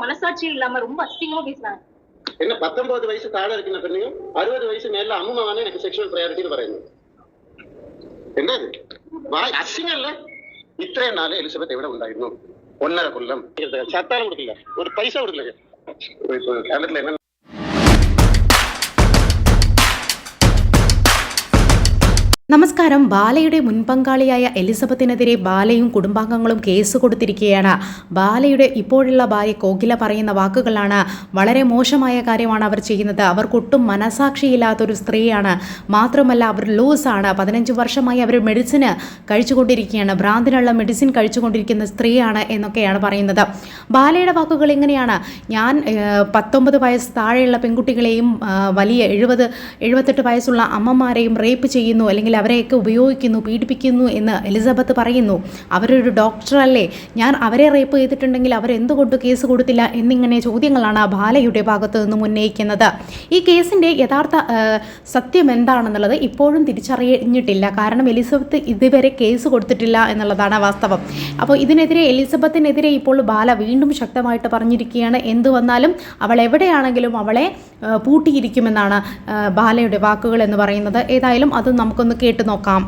மனசாட்சி இல்லாம ரொம்ப அசிங்கமா பேசுறாங்க என்ன പത്തൊമ്പത് വയസ്സ് താഴെ ഇരിക്കുന്ന പെണ്ണിനും അറുപത് വയസ്സ് മേലെ അമ്മുമാണ് എനിക്ക് സെക്ഷൽ പ്രയോറിറ്റി എന്ന് പറയുന്നത് എന്താ ഇത്? വാ- അസിങ്ങല്ല ഇത്രയും നാളെ എലിസബത്ത് എവിടെ ഉണ്ടായിരുന്നു ഒന്നര കൊല്ലം ശത്താനം കൊടുക്കില്ല ഒരു പൈസ കൊടുക്കില്ല ഇപ്പൊ നമസ്കാരം. ബാലയുടെ മുൻ പങ്കാളിയായ എലിസബത്തിനെതിരെ ബാലയും കുടുംബാംഗങ്ങളും കേസ് കൊടുത്തിരിക്കുകയാണ്. ബാലയുടെ ഇപ്പോഴുള്ള ഭാര്യ കോകില പറയുന്ന വാക്കുകളാണ് വളരെ മോശമായ കാര്യമാണ് അവർ ചെയ്യുന്നത്. അവർക്കൊട്ടും മനസാക്ഷിയില്ലാത്തൊരു സ്ത്രീയാണ്. മാത്രമല്ല അവർ ലൂസാണ്. പതിനഞ്ച് വർഷമായി അവർ മെഡിസിന് കഴിച്ചുകൊണ്ടിരിക്കുകയാണ്. ഭ്രാന്തിനുള്ള മെഡിസിൻ കഴിച്ചുകൊണ്ടിരിക്കുന്ന സ്ത്രീയാണ് എന്നൊക്കെയാണ് പറയുന്നത്. ബാലയുടെ വാക്കുകൾ എങ്ങനെയാണ് ഞാൻ പത്തൊമ്പത് വയസ്സ് താഴെയുള്ള പെൺകുട്ടികളെയും വലിയ എഴുപത് എഴുപത്തെട്ട് വയസ്സുള്ള അമ്മമാരെയും റേപ്പ് ചെയ്യുന്നു. അല്ലെങ്കിൽ അവരെയൊക്കെ ഉപയോഗിക്കുന്നു പീഡിപ്പിക്കുന്നു എന്ന് എലിസബത്ത് പറയുന്നു. അവരൊരു ഡോക്ടറല്ലേ ഞാൻ അവരെ റേപ്പ് ചെയ്തിട്ടുണ്ടെങ്കിൽ അവരെന്തുകൊണ്ട് കേസ് കൊടുത്തില്ല എന്നിങ്ങനെ ചോദ്യങ്ങളാണ് ബാലയുടെ ഭാഗത്തു നിന്നും ഉന്നയിക്കുന്നത്. ഈ കേസിന്റെ യഥാർത്ഥ സത്യം എന്താണെന്നുള്ളത് ഇപ്പോഴും തിരിച്ചറിഞ്ഞിട്ടില്ല. കാരണം എലിസബത്ത് ഇതുവരെ കേസ് കൊടുത്തിട്ടില്ല എന്നുള്ളതാണ് വാസ്തവം. അപ്പോൾ ഇതിനെതിരെ എലിസബത്തിനെതിരെ ഇപ്പോൾ ബാല വീണ്ടും ശക്തമായിട്ട് പറഞ്ഞിരിക്കുകയാണ്. എന്തു വന്നാലും അവൾ എവിടെയാണെങ്കിലും അവളെ പൂട്ടിയിരിക്കുമെന്നാണ് ബാലയുടെ വാക്കുകൾ എന്ന് പറയുന്നത്. ഏതായാലും അത് നമുക്കൊന്ന് കേട്ടു നോക്കാം.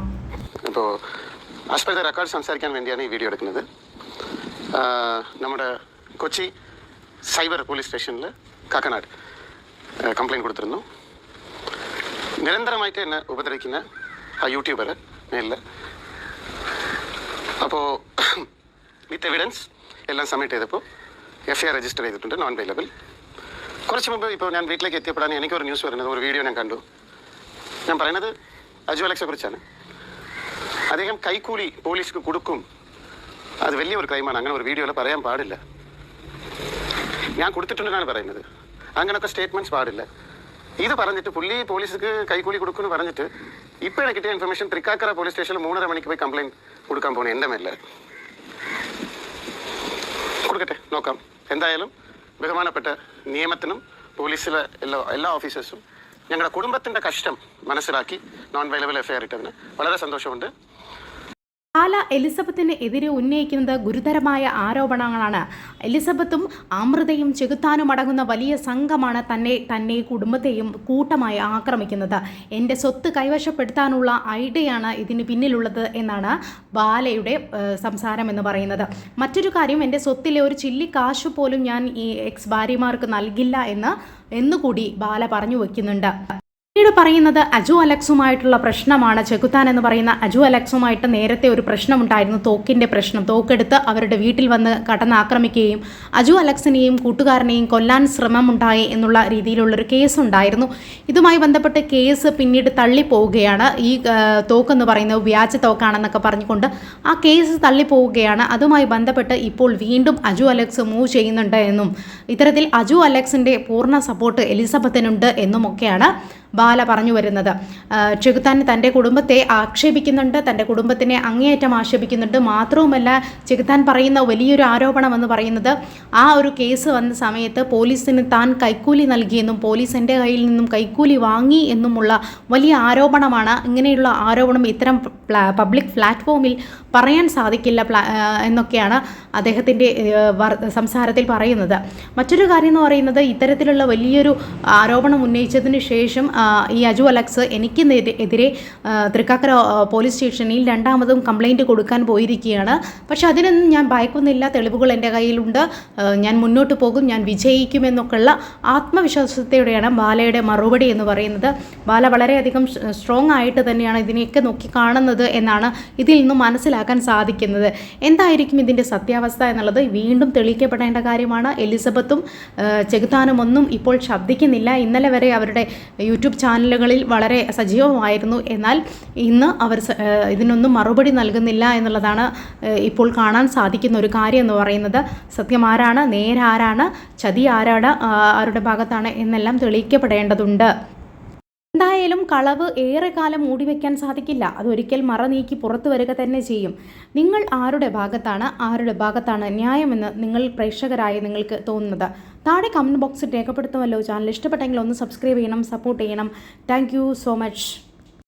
ഇപ്പോൾ അശ്വത റെക്കോർഡ് സംസാരിക്കാൻ വേണ്ടിയാണ് ഈ വീഡിയോ എടുക്കുന്നത്. നമ്മുടെ കൊച്ചി സൈബർ പോലീസ് സ്റ്റേഷനിൽ കാക്കനാട് കംപ്ലൈന്റ് കൊടുത്തിരുന്നു. നിരന്തരമായിട്ട് എന്നെ ഉപദ്രവിക്കുന്ന ആ യൂട്യൂബർ മേലിൽ. അപ്പോൾ വിത്ത് എവിഡൻസ് എല്ലാം സബ്മിറ്റ് ചെയ്തപ്പോൾ എഫ് ഐ ആർ രജിസ്റ്റർ ചെയ്തിട്ടുണ്ട് നോൺ അവൈലബിൾ കുറച്ച് മുമ്പ് ഇപ്പോൾ ഞാൻ വീട്ടിലേക്ക് എത്തിയപ്പോഴാണ് എനിക്കൊരു ന്യൂസ് വരുന്നത് ഒരു വീഡിയോ ഞാൻ കണ്ടു. ഞാൻ പറയുന്നത് അജു അലക്സെ കുറിച്ചാണ് അദ്ദേഹം കൈക്കൂലി പോലീസിന് കൊടുക്കും. അത് വലിയൊരു ക്രൈമാണ്. അങ്ങനെ ഒരു വീഡിയോയിൽ പറയാൻ പാടില്ല. ഞാൻ കൊടുത്തിട്ടുണ്ടെന്നാണ് പറയുന്നത്. അങ്ങനൊക്കെ സ്റ്റേറ്റ്മെന്റ്സ് പാടില്ല. ഇത് പറഞ്ഞിട്ട് പുള്ളി പോലീസിക്ക് കൈക്കൂലി കൊടുക്കുമെന്ന് പറഞ്ഞിട്ട് ഇപ്പോഴാണ് കിട്ടിയ ഇൻഫർമേഷൻ തൃക്കാക്കര പോലീസ് സ്റ്റേഷനിൽ മൂന്നര മണിക്ക് പോയി കംപ്ലൈന്റ് കൊടുക്കാൻ പോകണം എന്റെ മേലെ കൊടുക്കട്ടെ നോക്കാം. എന്തായാലും ബഹുമാനപ്പെട്ട നിയമത്തിനും പോലീസിലെ എല്ലാ എല്ലാ ഓഫീസേഴ്സും ഞങ്ങളുടെ കുടുംബത്തിന്റെ കഷ്ടം മനസ്സിലാക്കി നോൺ വൈലബിൾ എഫ്ഐആർ ഇട്ടതിന് വളരെ സന്തോഷമുണ്ട്. ബാല എലിസബത്തിന് എതിരെ ഉന്നയിക്കുന്നത് ഗുരുതരമായ ആരോപണങ്ങളാണ്. എലിസബത്തും അമൃതയും ചെകുത്താനും അടങ്ങുന്ന വലിയ സംഘമാണ് തന്നെ തന്നെ കുടുംബത്തെയും കൂട്ടമായി ആക്രമിക്കുന്നത്. എന്റെ സ്വത്ത് കൈവശപ്പെടുത്താനുള്ള ഐഡിയയാണ് ഇതിന് പിന്നിലുള്ളത് എന്നാണ് ബാലയുടെ സംസാരം എന്ന് പറയുന്നത്. മറ്റൊരു കാര്യം എന്റെ സ്വത്തിലെ ഒരു ചില്ലി കാശ് പോലും ഞാൻ ഈ എക്സ് ഭാര്യമാർക്ക് നൽകില്ല എന്ന് എന്നുകൂടി ബാല പറഞ്ഞു വയ്ക്കുന്നുണ്ട് പിന്നീട് പറയുന്നത് അജു അലക്സുമായിട്ടുള്ള പ്രശ്നമാണ്. ചെകുത്താൻ എന്ന് പറയുന്ന അജു അലക്സുമായിട്ട് നേരത്തെ ഒരു പ്രശ്നമുണ്ടായിരുന്നു. തോക്കിന്റെ പ്രശ്നം. തോക്കെടുത്ത് അവരുടെ വീട്ടിൽ വന്ന് കടന്ന് ആക്രമിക്കുകയും അജു അലക്സിനെയും കൂട്ടുകാരനെയും കൊല്ലാൻ ശ്രമമുണ്ടായി എന്നുള്ള രീതിയിലുള്ളൊരു കേസ് ഉണ്ടായിരുന്നു. ഇതുമായി ബന്ധപ്പെട്ട് കേസ് പിന്നീട് തള്ളിപ്പോവുകയാണ്. ഈ തോക്ക് തോക്കെന്ന് പറയുന്നത് വ്യാജ തോക്കാണെന്നൊക്കെ പറഞ്ഞുകൊണ്ട് ആ കേസ് തള്ളിപ്പോവുകയാണ്. അതുമായി ബന്ധപ്പെട്ട് ഇപ്പോൾ വീണ്ടും അജു അലക്സ് മൂവ് ചെയ്യുന്നുണ്ട് എന്നും ഇത്തരത്തിൽ അജു അലക്സിന്റെ പൂർണ സപ്പോർട്ട് എലിസബത്തിനുണ്ട് എന്നുമൊക്കെയാണ് ബാല പറഞ്ഞു വരുന്നത്. ചെകുത്താൻ തന്റെ കുടുംബത്തെ ആക്ഷേപിക്കുന്നുണ്ട് തന്റെ കുടുംബത്തിനെ അങ്ങേയറ്റം ആക്ഷേപിക്കുന്നുണ്ട്. മാത്രവുമല്ല ചെകുത്താൻ പറയുന്ന വലിയൊരു ആരോപണം എന്ന് പറയുന്നത് ആ ഒരു കേസ് വന്ന സമയത്ത് പോലീസിന് താൻ കൈക്കൂലി നൽകിയെന്നും പോലീസ് എന്റെ കയ്യിൽ നിന്നും കൈക്കൂലി വാങ്ങി എന്നുമുള്ള വലിയ ആരോപണമാണ് ഇങ്ങനെയുള്ള ആരോപണം ഇത്തരം പബ്ലിക് പ്ലാറ്റ്ഫോമിൽ പറയാൻ സാധിക്കില്ല എന്നൊക്കെയാണ് അദ്ദേഹത്തിന്റെ സംസാരത്തിൽ പറയുന്നത്. മറ്റൊരു കാര്യം എന്ന് പറയുന്നത് ഇത്തരത്തിലുള്ള വലിയൊരു ആരോപണം ഉന്നയിച്ചതിന് ശേഷം ഈ അജു അലക്സ് എനിക്ക് എതിരെ തൃക്കാക്കര പോലീസ് സ്റ്റേഷനിൽ രണ്ടാമതും കംപ്ലൈന്റ് കൊടുക്കാൻ പോയിരിക്കുകയാണ്. പക്ഷേ അതിനൊന്നും ഞാൻ ഭയക്കുന്നില്ല. തെളിവുകൾ എന്റെ കയ്യിലുണ്ട്. ഞാൻ മുന്നോട്ട് പോകും. ഞാൻ വിജയിക്കുമെന്നൊക്കെയുള്ള ആത്മവിശ്വാസത്തോടെയാണ് ബാലയുടെ മറുപടി എന്ന് പറയുന്നത്. ബാല വളരെയധികം സ്ട്രോങ് ആയിട്ട് തന്നെയാണ് ഇതിനെയൊക്കെ നോക്കി കാണുന്നത് എന്നാണ് ഇതിൽ നിന്നും മനസ്സിലാക്കാൻ സാധിക്കുന്നത്. എന്തായിരിക്കും ഇതിന്റെ സത്യാവസ്ഥ എന്നുള്ളത് വീണ്ടും തെളിയിക്കപ്പെടേണ്ട കാര്യമാണ്. എലിസബത്തും ചെകുത്താനും ഒന്നും ഇപ്പോൾ ശബ്ദിക്കുന്നില്ല. ഇന്നലെ വരെ അവരുടെ യൂട്യൂബ് ചാനലുകളിൽ വളരെ സജീവമായിരുന്നു. എന്നാൽ ഇന്ന് അവർ ഇതിനൊന്നും മറുപടി നൽകുന്നില്ല എന്നുള്ളതാണ് ഇപ്പോൾ കാണാൻ സാധിക്കുന്ന ഒരു കാര്യം എന്ന് പറയുന്നത്. സത്യം ആരാണ് നേരാരാണ് ചതി ആരാണ് ആരുടെ ഭാഗത്താണ് എന്നെല്ലാം തെളിയിക്കപ്പെടേണ്ടതുണ്ട്. എന്തായാലും കളവ് ഏറെ കാലം മൂടിവെക്കാൻ സാധിക്കില്ല. അതൊരിക്കൽ മറ നീക്കി പുറത്തു വരിക തന്നെ ചെയ്യും. നിങ്ങൾ ആരുടെ ഭാഗത്താണ്? ആരുടെ ഭാഗത്താണ് ന്യായമെന്ന് നിങ്ങൾ പ്രേക്ഷകരായി നിങ്ങൾക്ക് തോന്നുന്നത്. താഴെ കമന്റ് ബോക്സിൽ രേഖപ്പെടുത്തുമല്ലോ. ചാനൽ ഇഷ്ടപ്പെട്ടെങ്കിൽ ഒന്ന് സബ്സ്ക്രൈബ് ചെയ്യണം സപ്പോർട്ട് ചെയ്യണം. Thank so much